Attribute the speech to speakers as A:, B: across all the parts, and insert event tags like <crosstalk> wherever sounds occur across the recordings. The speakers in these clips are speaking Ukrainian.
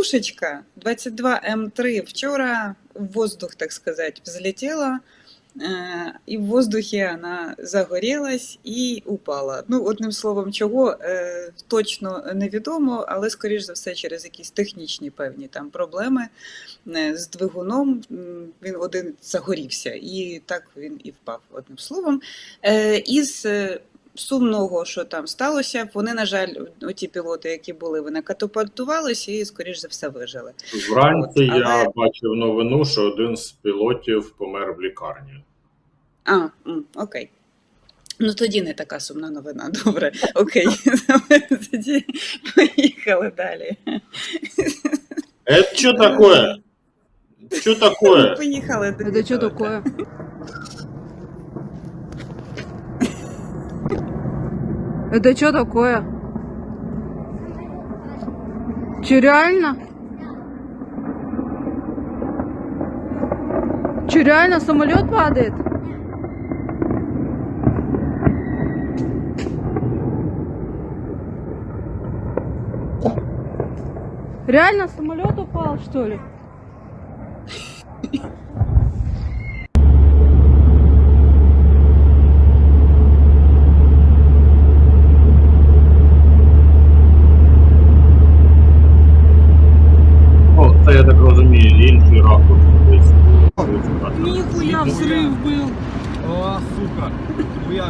A: Катушечка 22М3 вчера в воздух, так сказать, взлетела, э, и в воздухе она загорелась і упала. Ну, одним словом, чого е, точно невідомо, але скоріш за все через якісь технічні певні там проблеми е, з двигуном. Він один загорівся, і так він і впав. Одним словом. Е, Із е, сумного, що там сталося, вони, на жаль, оті пілоти, які були, вони катапультувалися і, скоріш за все, вижили.
B: Вранці
A: От, але-
B: я бачив новину, що один з пілотів помер в лікарні.
A: А, окей. Ну тоді не така сумна новина. <laughs> Добре, окей. <laughs> Тоді поїхали далі.
B: Это что такое? Что такое?
A: Поїхали. далі.
C: Это что Это что такое? Че, реально? Че, реально самолет падает? Реально самолет упал, что ли?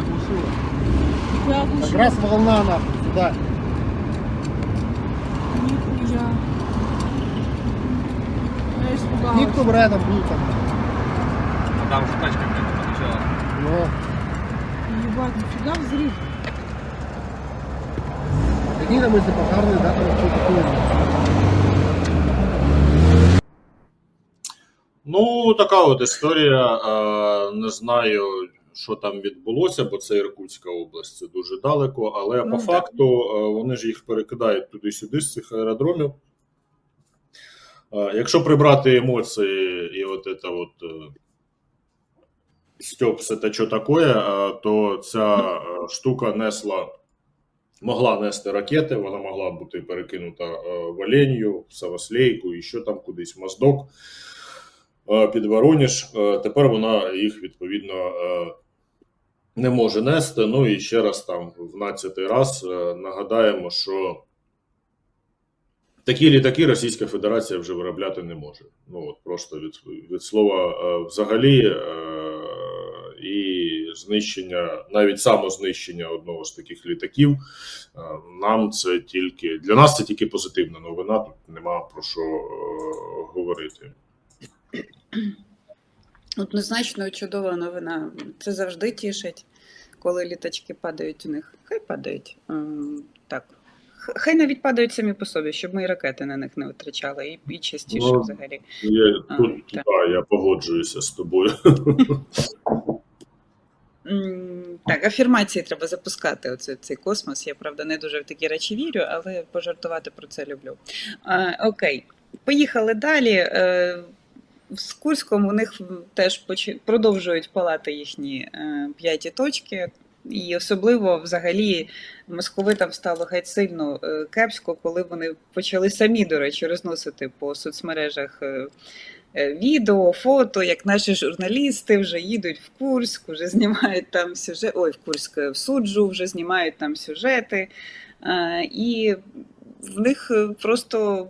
B: я
D: глушила.
C: Я
D: Как раз волна нахуй сюда.
C: Нихуя. Я испугалась.
D: Никто бы рядом был там.
E: А там же тачка, блядь, подъезжала.
D: Но
C: Ебать, нифига взрыв.
D: какие там если пожарные, да, там что такое.
B: Ну, така от історія. Е, Не знаю, що там відбулося, бо це Іркутська область, це дуже далеко. Але
A: Ну,
B: по
A: так.
B: факту е, вони ж їх перекидають туди-сюди з цих аеродромів. Е, Якщо прибрати емоції і от це от е, Стьоп, це що таке, то ця е, штука несла. Могла нести ракети, вона могла бути перекинута в Оленью, в Савослейку і що там кудись, Моздок під Воронеж. Тепер вона їх відповідно не може нести. Ну і ще раз там в 12 раз е, нагадаємо, що такі літаки Російська Федерація вже виробляти не може. Ну от просто від, від слова е, взагалі. е, І знищення, навіть самознищення одного з таких літаків, нам це тільки для нас це тільки позитивна новина. Тут нема про що говорити.
A: Однозначно чудова новина. Це завжди тішить, коли літачки падають у них. Хай падають. Ем, Так. Хай навіть падають самі по собі, щоб ми і ракети на них не витрачали, і, і частіше
B: Ну,
A: взагалі.
B: Я,
A: А, так.
B: да, я погоджуюся з тобою.
A: Так, афірмації треба запускати. Оце цей космос. Я правда не дуже в такі речі вірю, але пожартувати про це люблю. А, окей, поїхали далі. В Курському у них теж продовжують палати їхні е, п'яті точки. І особливо взагалі московитам стало геть сильно е, кепсько, коли вони почали самі, до речі, розносити по соцмережах е, відео, фото, як наші журналісти вже їдуть в Курськ, вже знімають там сюжет, ой, в Курськ в суджу, вже знімають там сюжети. І в них просто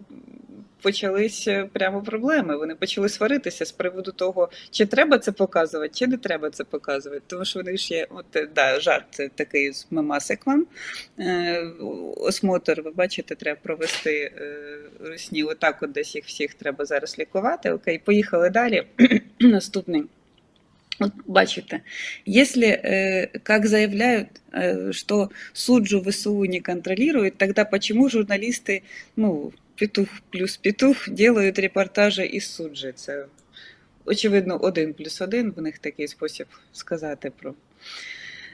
A: почалися прямо проблеми. Вони почали сваритися з приводу того, чи треба це показувати, чи не треба це показувати. Тому що вони ж є, от е, да, жарт це такий з мемасик вам. Е, Осмотр, ви бачите, треба провести е, русні. Отак от десь їх всіх треба зараз лікувати. Окей, поїхали далі. <clears throat> Наступний. Вот бачите, если, э, как заявляют, э, что суджу ВСУ не контролирует, тогда почему журналисты, ну, петух плюс петух, делают репортажі із суджі? Це, очевидно, один плюс один, в них такий спосіб сказати про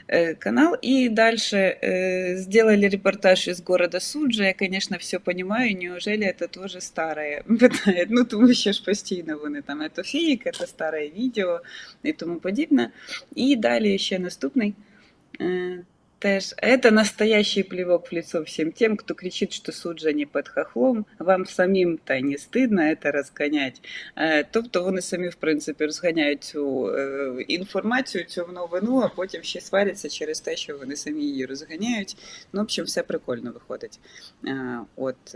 A: э, канал. И дальше э, сделали репортаж из города Суджа. Я, конечно, все понимаю. Неужели это тоже старое? <laughs> Питають. Ну, тому що ж постійно вони там это фейк, это старое відео і тому подібне. І далі ще наступний. Е, Теж, это настоящий плевок в лицо всем тем, кто кричит, что суд же не под хохлом, вам самим-то не стидно это розганять. Е, Тобто вони самі, в принципі, розганяють цю е, інформацію, цю новину, а потім ще сваряться через те, що вони самі її розганяють. Ну, в общем, все прикольно виходить. Е, От,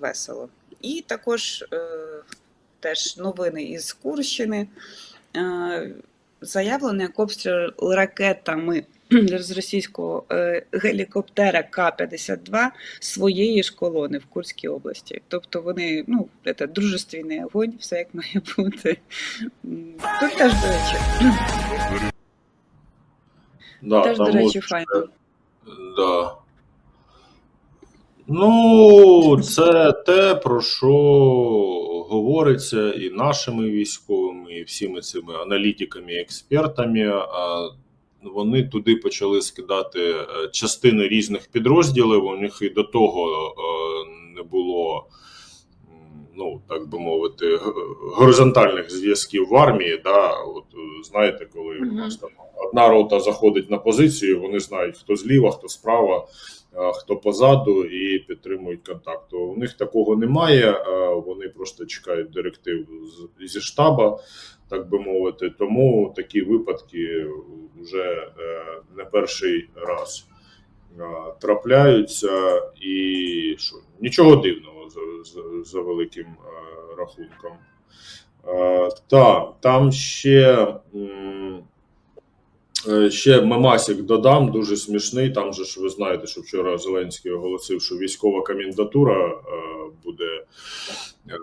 A: весело. І також теж новини із Курщини. Е, Заявлено, як обстріл ракетами <clears throat> з російського е, гелікоптера К-52 своєї ж колони в Курській області. Тобто вони, ну, це дружественний огонь, все як має бути. Тут теж, до речі, <clears throat>
B: Да,
A: теж, до речі,
B: от-
A: файно.
B: Да. Ну, це те, про що говориться і нашими військовими, і всіми цими аналітиками, експертами. Вони туди почали скидати е, частини різних підрозділів. У них і до того е, не було, ну так би мовити, горизонтальних зв'язків в армії. Да? От е, знаєте, коли у нас там одна рота заходить на позицію, вони знають, хто зліва, хто справа, хто позаду, і підтримують контакт. У них такого немає. Вони просто чекають директив зі штаба, так би мовити. Тому такі випадки вже е, не перший раз трапляються, і що нічого дивного за, за, великим е, рахунком. Е, Так, там ще. Е, Ще мемасик додам, дуже смішний. Там же ж ви знаєте, що вчора Зеленський оголосив, що військова комендатура е, буде е,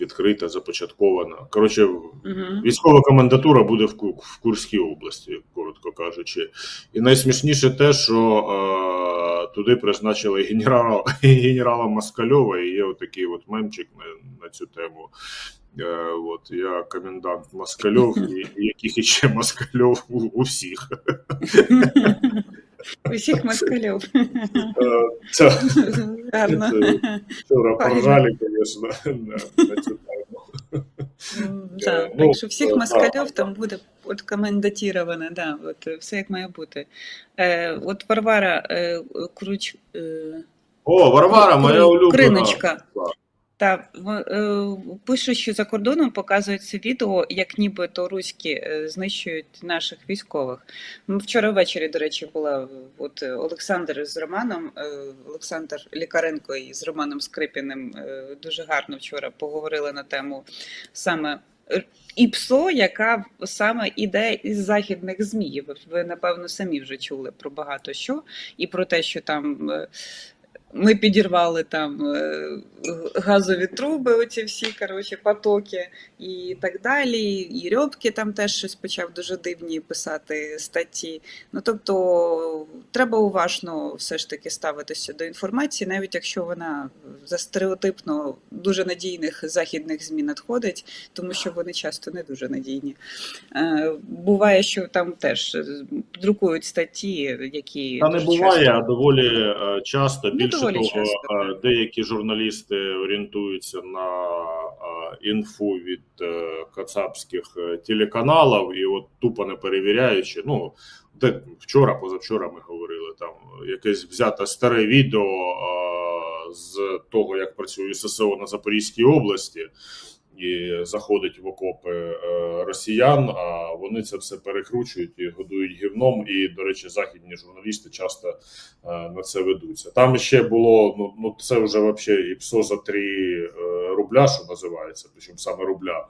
B: відкрита, започаткована. Коротше,
A: Мгм.
B: військова комендатура буде в, в Курській області, коротко кажучи. І найсмішніше те, що е, туди призначили генерала, <laughs> генерала Москальова, і є отакий от мемчик на, на цю тему. Е, от я комендант Москальов, <laughs> і, яких іще Москальов у, у всіх. <laughs>
A: Усіх москалів.
B: Е, Це
A: Гарно.
B: Це- вчора поржали, звісно, <laughs> на, цю тему. Е, ну,
A: так що всіх
B: е,
A: москальов там буде от комендатіровано, да, от е, все як має бути. Е, от Варвара е, Круч. Е,
B: О, Варвара, моя улюблена.
A: Криночка. Та е, що за кордоном показується відео, як нібито руські е, знищують наших військових. М, Вчора ввечері, до речі, була от Олександр з Романом, е, Олександр Лікаренко і з Романом Скрипіним дуже гарно вчора поговорили на тему саме. ІПСО, яка саме іде із західних ЗМІ. Ви, напевно самі вже чули про багато що, і про те, що там ми підірвали там е, газові труби, оці всі коротше, потоки і так далі. І Рьобки там теж щось почав дуже дивні писати статті. Ну тобто треба уважно все ж таки ставитися до інформації, навіть якщо вона за стереотипно дуже надійних західних ЗМІ надходить, тому що вони часто не дуже надійні. Е, Буває, що там теж друкують статті, які
B: Та не буває,
A: часто-
B: а доволі е, часто. Більше того, деякі журналісти орієнтуються на інфу від е, кацапських е, телеканалів, і от тупо не перевіряючи. Ну, де вчора, позавчора ми говорили, там якесь взяте старе відео з того, як працює ССО на Запорізькій області. І заходить в окопи е, росіян, а вони це все перекручують і годують гівном. І, до речі, західні журналісти часто е, на це ведуться. Там ще було ну, ну це вже вообще і псо за 3 е, рубля, що називається, причому саме рубля.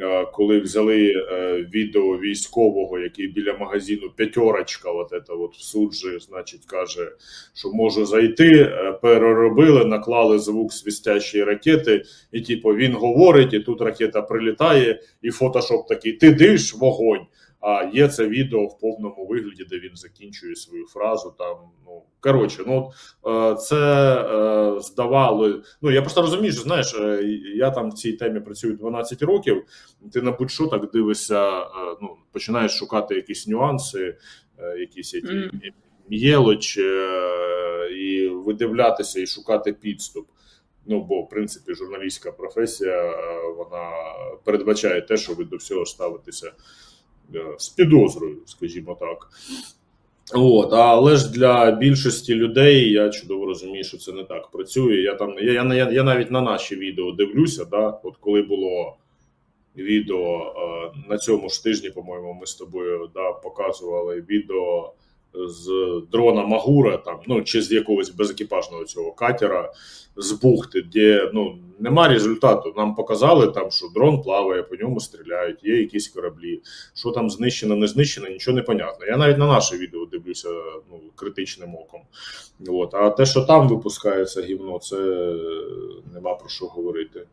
B: Е, Коли взяли е, відео військового, який біля магазину п'ятерочка, от це от в суджі, значить, каже, що можу зайти, е, переробили, наклали звук свистящої ракети, і типу він говорить, і тут ракета прилітає, і фотошоп такий: ти диш вогонь. А є це відео в повному вигляді, де він закінчує свою фразу. Там ну коротше, ну е, це е, здавало. Ну я просто розумію, що знаєш, е, я там в цій темі працюю 12 років. Ти на будь-що так дивишся, ну починаєш шукати якісь нюанси, якісь які
A: Мгм.
B: м'єлоч, і видивлятися і шукати підступ. Ну, бо в принципі журналістська професія вона передбачає те, що ви до всього ставитеся з підозрою, скажімо так. От, але ж для більшості людей я чудово розумію, що це не так працює. Я там я, я, я, я навіть на наші відео дивлюся. Да? От коли було відео е, на цьому ж тижні, по-моєму, ми з тобою да, показували відео з дрона Магура, там, ну чи з якогось безекіпажного цього катера з бухти, де ну нема результату. Нам показали там, що дрон плаває, по ньому стріляють, є якісь кораблі. Що там знищено, не знищено, нічого не понятно. Я навіть на наше відео дивлюся ну, критичним оком. От. А те, що там випускається гівно, це нема про що говорити.